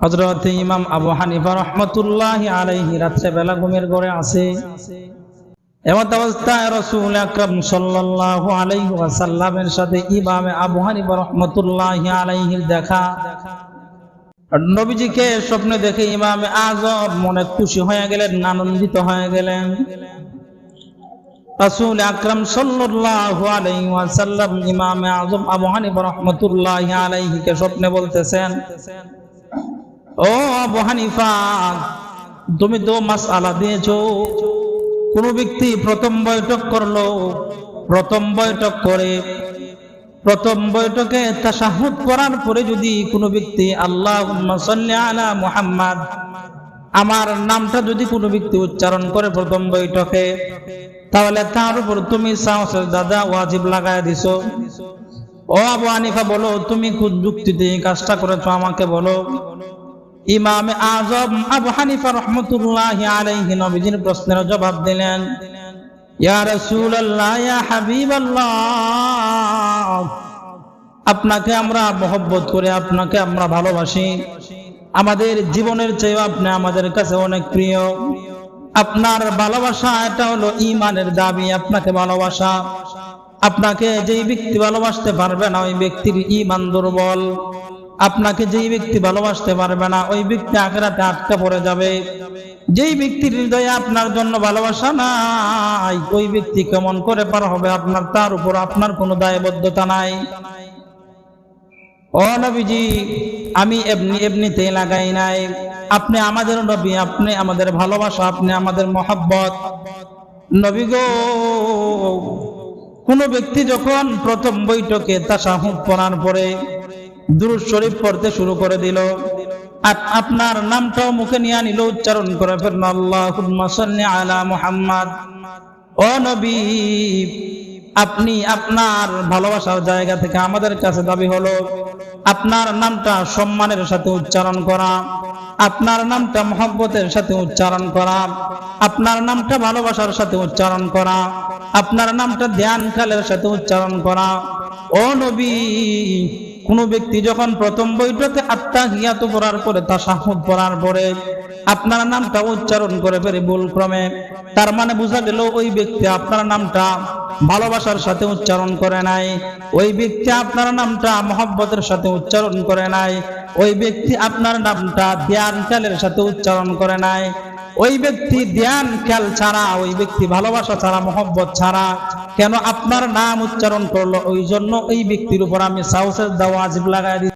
হজরত ইমাম আবু হানিফা রহমতুল্লাহ আলাইহি রাত্রে বেলা ঘুমের ঘরে আছে। এমত অবস্থায় রসুল আকরম সাল্লাল্লাহু আলাইহি ওয়াসাল্লামের সাথে ইমাম আবু হানিফা রহমতুল্লাহ আলাইহির দেখা। নবীজিকে স্বপ্নে দেখে ইমামে আজম মনে খুশি হয়ে গেলেন, আনন্দিত হয়ে গেলেন। রাসূল আকরাম সাল্লাল্লাহু আলাইহি ওয়াসাল্লাম ইমামে আজম আবু হানিফা রাহমাতুল্লাহি আলাইহিকে স্বপ্নে বলতেছেন ও আবু হানিফা, তুমি তো মাসআলা দিয়েছ। কোন ব্যক্তি প্রথম বৈঠক করল, প্রথম বৈঠক করে, প্রথম বৈঠকে তাশাহুদ করার পরে যদি কোনো ব্যক্তি সাল্লি আলা মুহাম্মাদ, আমার নামটা যদি কোনো ব্যক্তি উচ্চারণ করে প্রথম বৈঠকে, তাহলে তার উপর তুমি সাহসের দাদা ওয়াজিব লাগায় দিছো। ও আবু হানিফা বলো, তুমি কোন যুক্তিতে এই কাজটা করেছ, আমাকে বলো। ইমাম আজম আবু হানিফা রহমতুল্লাহ আলাইহি নবীজির প্রশ্নের জবাব দিলেন, ইয়া রাসূলুল্লাহ, ইয়া হাবিবাল্লাহ, আপনাকে আমরা মহব্বত করে, আপনাকে আমরা ভালোবাসি। আমাদের জীবনের চেয়ে আপনি আমাদের কাছে অনেক প্রিয়। আপনার ভালোবাসা, এটা হলো ইমানের দাবি, আপনাকে ভালোবাসা। আপনাকে যেই ব্যক্তি ভালোবাসতে পারবে না, ওই ব্যক্তির ইমান দুর্বল। আপনাকে যেই ব্যক্তি ভালোবাসতে পারবে না, ওই ব্যক্তি আখেরাতে আটকে পড়ে যাবে। যেই ব্যক্তির হৃদয়ে আপনার জন্য ভালোবাসা নাই, ওই ব্যক্তি কেমন করে পার হবে আপনার, তার উপর আপনার কোনো দায়বদ্ধতা নাই। ও নবীজি, আমি এমনি এমনিতে লাগাই নাই। আপনি আমাদের নবী, আপনি আমাদের ভালোবাসা, আপনি আমাদের মহাব্বত। নবী গো, কোন ব্যক্তি যখন প্রথম বৈঠকে তাশাহুদ পড়ার পরে দুরুদ শরীফ পড়তে শুরু করে দিল। আর আপনার নামটাও মুখে নিয়ে নিল, উচ্চারণ করে ফেলল, আল্লাহুম্মা সাল্লি আলা মুহাম্মাদ। ও নবী, আপনি আপনার ভালোবাসার জায়গা থেকে আমাদের কাছে দাবি হলো, আপনার নামটা সম্মানের সাথে উচ্চারণ করা, আপনার নামটা মহব্বতের সাথে উচ্চারণ করা, আপনার নামটা ভালোবাসার সাথে উচ্চারণ করা, আপনার নামটা ধ্যান খালের সাথে উচ্চারণ করা। ও নবী কোন ব্যক্তি যখন প্রথম বৈঠকে আত্মা হিয়াত পড়ার পরে তা সাহুদ পড়ার পরে আপনার নামটা উচ্চারণ করে ফেরে ভুল ক্রমে তার মানে বোঝা গেল ওই ব্যক্তি আপনার নামটা ভালোবাসার সাথে উচ্চারণ করে নাই, ওই ব্যক্তি আপনার নামটা মহব্বতের সাথে উচ্চারণ করে নাই, ওই ব্যক্তি আপনার নামটা ধ্যান খেলের সাথে উচ্চারণ করে নাই, ওই ব্যক্তি ধ্যান খেল ছাড়া, ওই ব্যক্তি ভালোবাসা ছাড়া, মহব্বত ছাড়া কেন আপনার নাম উচ্চারণ করল? ওই জন্য ওই ব্যক্তির উপর আমি সাহসের দাওয়া আজিব লাগাই